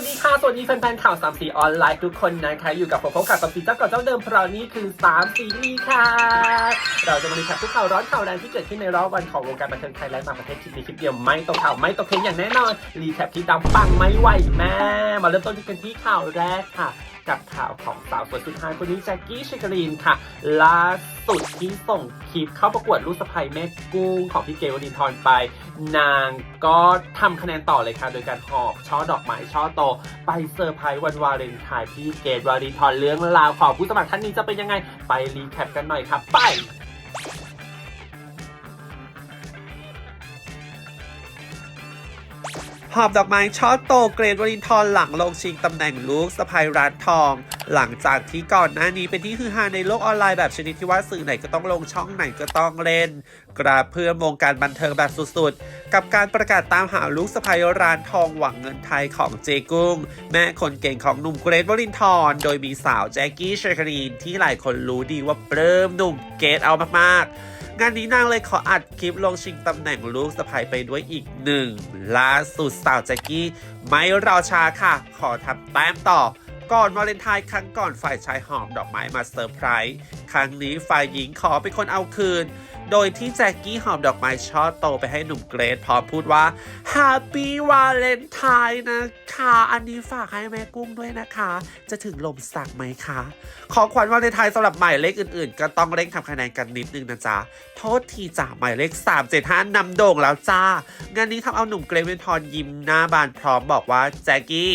วัสดีค่ะ สวัสดีแฟนๆ ข่าวสามสีออนไลน์ทุกคนนะคะอยู่กับผมพบกับสามสีเจ้าเก่าเจ้าเดิมเพราะนี่คือสามสีนี่ค่ะ เราจะมาดูข่าวทุกข่าวร้อนข่าวแรงที่เกิดขึ้นในรอบวันของวงการบันเทิงไทยและต่างประเทศคลิปนี้คลิปเดียวไม่ตกข่าวไม่ตกเทรนอย่างแน่นอนรีแคปที่ดังปังไม่ไหวแม่มาเริ่มต้นกันที่ข่าวแรกค่ะ กับข่าวของสาวสวยสุดท้ายคนนี้แจ็คกี้ชิคาลีนค่ะ ล่าสุดที่ส่งคลิปเข้าประกวดลูกสะใภ้แม่กุ้งของพี่เกวลินทรไป นางก็ทำคะแนนต่อเลยค่ะ โดยการหอบช่อดอกไม้ช่อโต ไปเซอร์ไพรส์วันวาเลนไทน์พี่เกดวารินทรเรื่องราวของผู้สมัครท่านนี้จะเป็นยังไง ไปรีแคปกันหน่อยครับไป หอบดอกไม้ช่อโตเกรดวรินทร์หลังลงชิงตำแหน่งลูกสะพายร้านทอง หลังจากที่ก่อนหน้านี้เป็นที่ฮือฮาในโลกออนไลน์แบบชนิดที่ว่าสื่อไหนก็ต้องลงช่องไหนก็ต้องเล่น กราบเพื่อมวงการบันเทิงแบบสุดๆ กับการประกาศตามหาลูกสะพายร้านทองหวังเงินไทยของเจกุ้ง แม่คนเก่งของหนุ่มเกรดวรินทร์โดยมีสาวแจ็คกี้เชครีนที่หลายคนรู้ดีว่าเริ่มหนุ่มเกรดเอามากๆ งานนี้นางเลยขออัดคลิปลงชิงตำแหน่งลูกสะใภ้ไปด้วยอีกหนึ่งล่าสุดสาวแจ็กกี้ ไม่รอช้าค่ะ ขอทำแต้มต่อ ก่อนวาเลนไทน์ครั้งก่อนฝ่ายชายหอมดอกไม้มาเซอร์ไพรส์ครั้งนี้ฝ่ายหญิงขอเป็นคนเอาคืน โดยที่แจ็กกี้หอมดอกไม้ช่อโตไปให้หนุ่มเกรทพร้อมพูดว่า Happy Valentine นะคะ อันนี้ฝากให้แม่กุ้งด้วยนะคะ จะถึงลมสักไหมคะ ขอขวัญวาเลนไทน์สำหรับหมายเลขอื่นๆ ก็ต้องเร่งทำคะแนนกันนิดนึงนะจ๊ะ โทษทีจ้ะหมายเลข 375นำโด่งแล้วจ้างานนี้ทำเอาหนุ่มเกรทเวนทรยิ้มหน้าบานพร้อมบอกว่าแจ็กกี้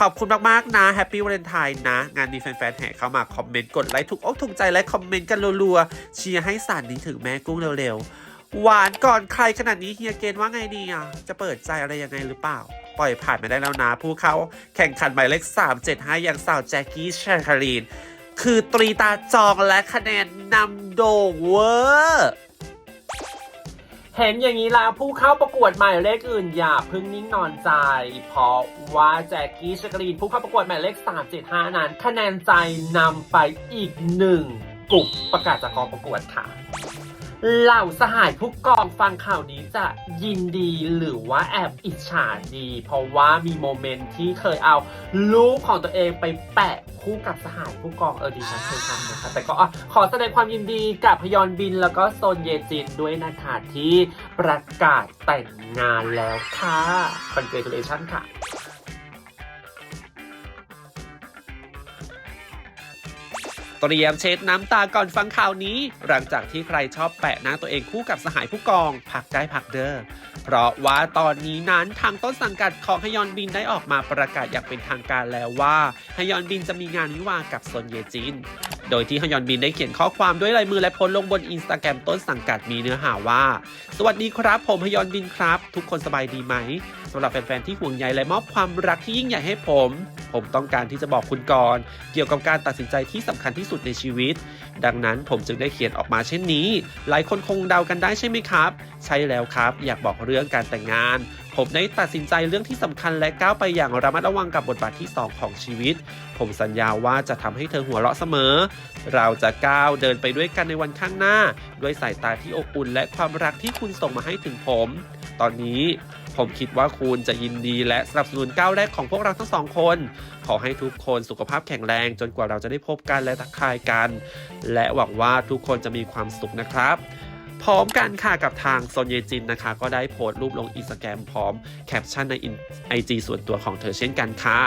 ขอบคุณมากๆนะแฮปปี้วาเลนไทน์นะ งานนี้แฟนๆแห่เข้ามาคอมเมนต์กดไลค์ถูกอกถูกใจและคอมเมนต์กันรัวๆเชียร์ให้สารนี้ถึงแม่กุ้งเร็วๆ หวานก่อนใครขนาดนี้เฮียเกณฑ์ว่าไงดีอะ จะเปิดใจอะไรยังไงหรือเปล่า ปล่อยผ่านไปได้แล้วนะ ผู้เขาแข่งขันหมายเลข375 อย่างสาวแจ็คกี้แชคารีน คือตรีตาจองและคะแนนนำโด่งเวอร์ เห็นอย่างนี้แล้วผู้เข้าประกวดหมายเลขอื่นอย่าพึ่งนิ่งนอนใจ เพราะว่าแจ็คกี้ชกรีนผู้เข้าประกวดหมายเลข 375 นั้น คะแนนใจนำไปอีกหนึ่งกลุ่มประกาศจากกองประกวดค่ะ เหล่าสหายผู้กองฟังข่าวนี้จะยินดีหรือว่าแอบอิจฉาดี เพราะว่ามีโมเมนต์ที่เคยเอาลูกของตัวเองไปแปะคู่กับสหายผู้กองเออดิฉันเคยทำนะคะแต่ก็ขอแสดงความยินดีกับพยอนบินแล้วก็โซนเยจินด้วยนะคะที่ประกาศแต่งงานแล้วค่ะ congratulation ค่ะ เตรียมเช็ดน้ำตาก่อนฟังข่าวนี้ หลังจากที่ใครชอบแปะหน้าตัวเองคู่กับสหายผู้กองพักได้พักเด้อเพราะว่าตอนนี้นั้นทางต้นสังกัดของฮยอนบินได้ออกมาประกาศอย่างเป็นทางการแล้วว่าฮยอนบินจะมีงานวิวากับซนเยจิน โดยที่ฮยอนบินได้เขียนข้อความด้วยลายมือและโพสลงบนอินสตาแกรมต้นสังกัดมีเนื้อหาว่า สวัสดีครับ ผมฮยอนบินครับ ทุกคนสบายดีไหมสำหรับแฟนๆที่ห่วงใยและมอบความรักที่ยิ่งใหญ่ให้ผม ผมต้องการที่จะบอกคุณก่อน เกี่ยวกับการตัดสินใจที่สำคัญที่สุดในชีวิต ดังนั้นผมจึงได้เขียนออกมาเช่นนี้ หลายคนคงเดากันได้ใช่ไหมครับ ใช่แล้วครับ อยากบอกเรื่องการแต่งงาน ผมได้ตัดสินใจเรื่องที่สำคัญและก้าวไปอย่างระมัดระวังกับบทบาทที่ 2 ของชีวิต ผมสัญญาว่าจะทำให้เธอหัวเราะเสมอ เราจะก้าวเดินไปด้วยกันในวันข้างหน้า ด้วยสายตาที่อบอุ่นและความรักที่คุณส่งมาให้ถึงผม ตอนนี้ผมคิดว่าคุณจะยินดีและสนับสนุนก้าวแรกของพวกเราทั้งสองคน ขอให้ทุกคนสุขภาพแข็งแรงจนกว่าเราจะได้พบกันและทักทายกัน และหวังว่าทุกคนจะมีความสุขนะครับ พร้อมกันค่ะกับทางโซนเยจินนะคะ ก็ได้โพสต์รูปลงอินสตาแกรมพร้อมแคปชั่นในไอจีส่วนตัวของเธอเช่นกันค่ะ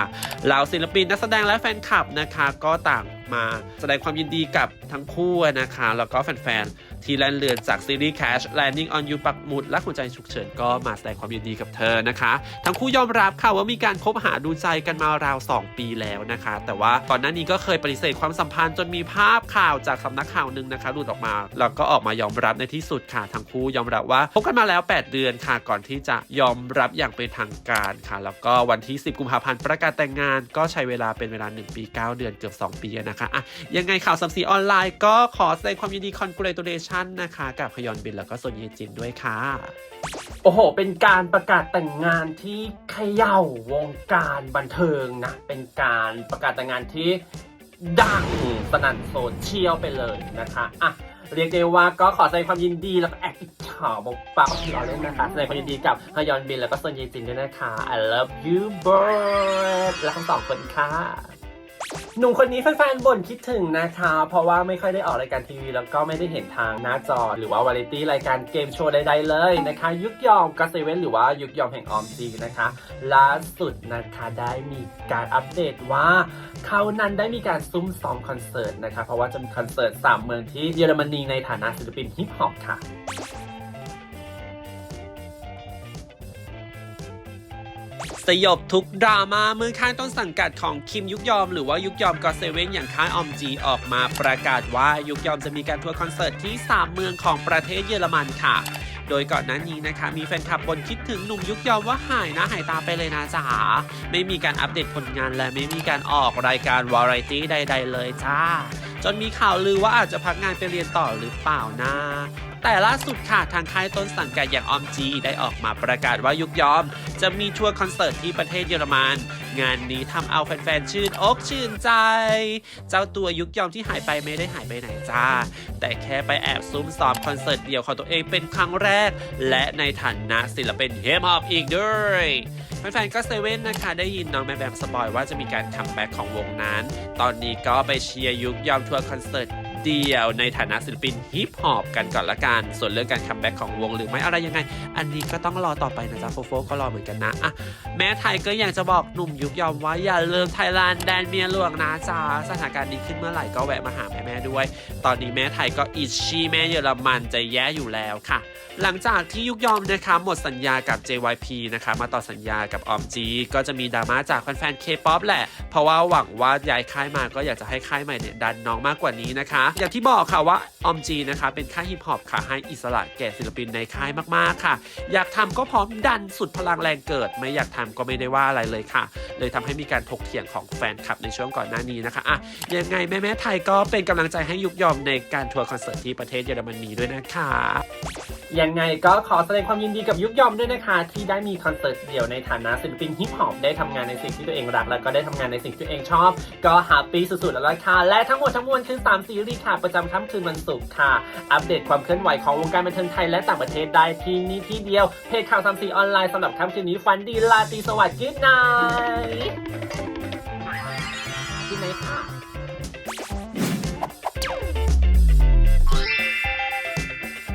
เหล่าศิลปินนักแสดงและแฟนคลับนะคะ ก็ต่างมาแสดงความยินดีกับทั้งคู่นะคะ แล้วก็แฟนๆ ที่แล่นเรือนจากซีรีส์ Cash Landing on You ปักหมุด และหัวใจฉุกเฉินก็มาแสดงความยินดีกับเธอนะคะ ทั้งคู่ยอมรับค่ะว่ามีการคบหาดูใจกันมาราว 2 ปีแล้วนะคะ แต่ว่าก่อนหน้านี้ก็เคยปฏิเสธความสัมพันธ์จนมีภาพข่าวจากสำนักข่าวหนึ่งนะคะหลุดออกมา แล้วก็ออกมายอมรับในที่สุดค่ะ ทั้งคู่ยอมรับว่าคบกันมาแล้ว 8 เดือนค่ะ ก่อนที่จะยอมรับอย่างเป็นทางการค่ะ แล้วก็วันที่ 10 กุมภาพันธ์ประกาศแต่งงาน ก็ใช้เวลาเป็นเวลา 1 ปี 9 เดือนเกือบ 2 ปีนะคะอะยังไงข่าวสัมสีออนไลน์ก็ขอแสดงความยินดี congratulation นะคะ กับขยอนบินแล้วก็โซนเยจินด้วยค่ะ โอ้โห เป็นการประกาศแต่งงานที่เขย่าวงการบันเทิงนะ เป็นการประกาศแต่งงานที่ดังสนั่นโซเชียลไปเลยนะคะอะเรียกได้ว่าก็ขอแสดงความยินดีแล้วก็แอบอิจฉาอบอกปักเราเล่นนะคะแสดงความยินดีกับฮยอนบินแล้วก็ซนเยจินด้วยนะคะ I love you both และทั้งสองคนค่ะ หนุ่มคนนี้แฟนๆบ่นคิดถึงนะคะ เพราะว่าไม่ค่อยได้ออกรายการทีวีแล้วก็ไม่ได้เห็นทางหน้าจอ หรือว่าวาไรตี้รายการเกมโชว์ใดๆเลยนะคะ ยุกยอมกัสเซเว่นหรือว่ายุกยอมแห่งออมจีนะคะล่าสุดนะคะได้มีการอัปเดตว่าเขานั้นได้มีการซุ้มซ้อมคอนเสิร์ตนะคะ เพราะว่าจะมีคอนเสิร์ตสามเมืองที่เยอรมนีในฐานะศิลปินฮิปฮอปค่ะ สยบทุกดราม่ามือค่ายต้นสังกัดของคิมยุกยอม หรือว่ายุกยอมก็เซเว่นอย่างค่ายออมจีออกมาประกาศว่ายุกยอมจะมีการทัวร์คอนเสิร์ตที่ 3 เมืองของประเทศเยอรมันค่ะ โดยก่อนหน้านี้นะคะ มีแฟนคลับบนคิดถึงหนุ่มยุกยอมว่าหายนะหายตาไปเลยนะจ๋าไม่มีการอัปเดตผลงานและไม่มีการออกรายการวาไรตี้ใด ๆ เลยจ้า จนมีข่าวลือว่าอาจจะพักงานไปเรียนต่อหรือเปล่านะแต่ล่าสุดค่ะทางค่ายต้นสังกัดอย่างออมจีได้ออกมาประกาศว่ายุกยอม จะมีทัวร์คอนเสิร์ตที่ประเทศเยอรมัน งานนี้ทำเอาแฟนๆชื่นอกชื่นใจ เจ้าตัวยุกยอมที่หายไปไม่ได้หายไปไหนจ้า แต่แค่ไปแอบซุ้มซ้อมคอนเสิร์ตเดียวของตัวเองเป็นครั้งแรก และในฐานะศิลปินเฮมออฟอีกด้วยแฟนๆก็เซเว่นนะคะ ได้ยินน้องแบมแบมสปอยว่าจะมีการคัมแบ็กของวงนั้น ตอนนี้ก็ไปเชียร์ยุกยอมทัวร์คอนเสิร์ต เดียวในฐานะศิลปินฮิปฮอปกันก่อนละกัน ส่วนเรื่องการคัมแบ็กของวงหรือไม่อะไรยังไง อันนี้ก็ต้องรอต่อไปนะจ๊ะโฟโฟก็รอเหมือนกันนะอะแม้ไทยก็อยากจะบอกหนุ่มยุกยอมว่าอย่าลืมไทยแลนด์แดนเมียหลวงนะจ๊ะสถานการณ์ดีขึ้นเมื่อไหร่ก็แวะมาหาแม่แม่ด้วย ตอนนี้แม่ไทยก็อิชชี่แม่เยอรมันจะแย่อยู่แล้วค่ะ หลังจากที่ยุกยอมนะคะหมดสัญญากับ JYP นะคะมาต่อสัญญากับออมจีก็จะมีดราม่าจากแฟนๆ K-POP แหละ เพราะว่าหวังว่าย้ายค่ายมาก็อยากจะให้ค่ายใหม่เนี่ยดันน้องมากกว่านี้นะคะอย่างที่บอกค่ะว่าออมจีนะคะ เป็นค่ายฮิปฮอปค่ะ ให้อิสระแก่ศิลปินในค่ายมากๆค่ะ อยากทำก็พร้อมดันสุดพลังแรงเกิด ไม่อยากทำก็ไม่ได้ว่าอะไรเลยค่ะ เลยทำให้มีการถกเถียงของแฟนคลับในช่วงก่อนหน้านี้นะคะอะยังไงแม่แม่ไทยก็เป็นกำลังใจให้ยุกยอมในการทัวร์คอนเสิร์ตที่ประเทศเยอรมนีด้วยนะคะ ยังไงก็ขอแสดงความยินดีกับยุกยอมด้วยนะคะ ที่ได้มีคอนเสิร์ตเดี่ยวในฐานะศิลปินฮิปฮอปได้ทำงานในสิ่งที่ตัวเองรัก แล้วก็ได้ทำงานในสิ่งที่ตัวเองชอบ ก็แฮปปี้สุดๆแล้วล่ะค่ะ และทั้งหมดทั้งมวลคือ 3 ซีรีส์ค่ะ ประจำค่ำคืนวันศุกร์ค่ะ อัปเดตความเคลื่อนไหวของวงการบันเทิงไทยและต่างประเทศได้ที่นี่ที่เดียวเพจข่าวสามสีออนไลน์สำหรับค่ำคืนนี้ฟันดีลาตีสวัสดิ์กินไนกินไนค่ะ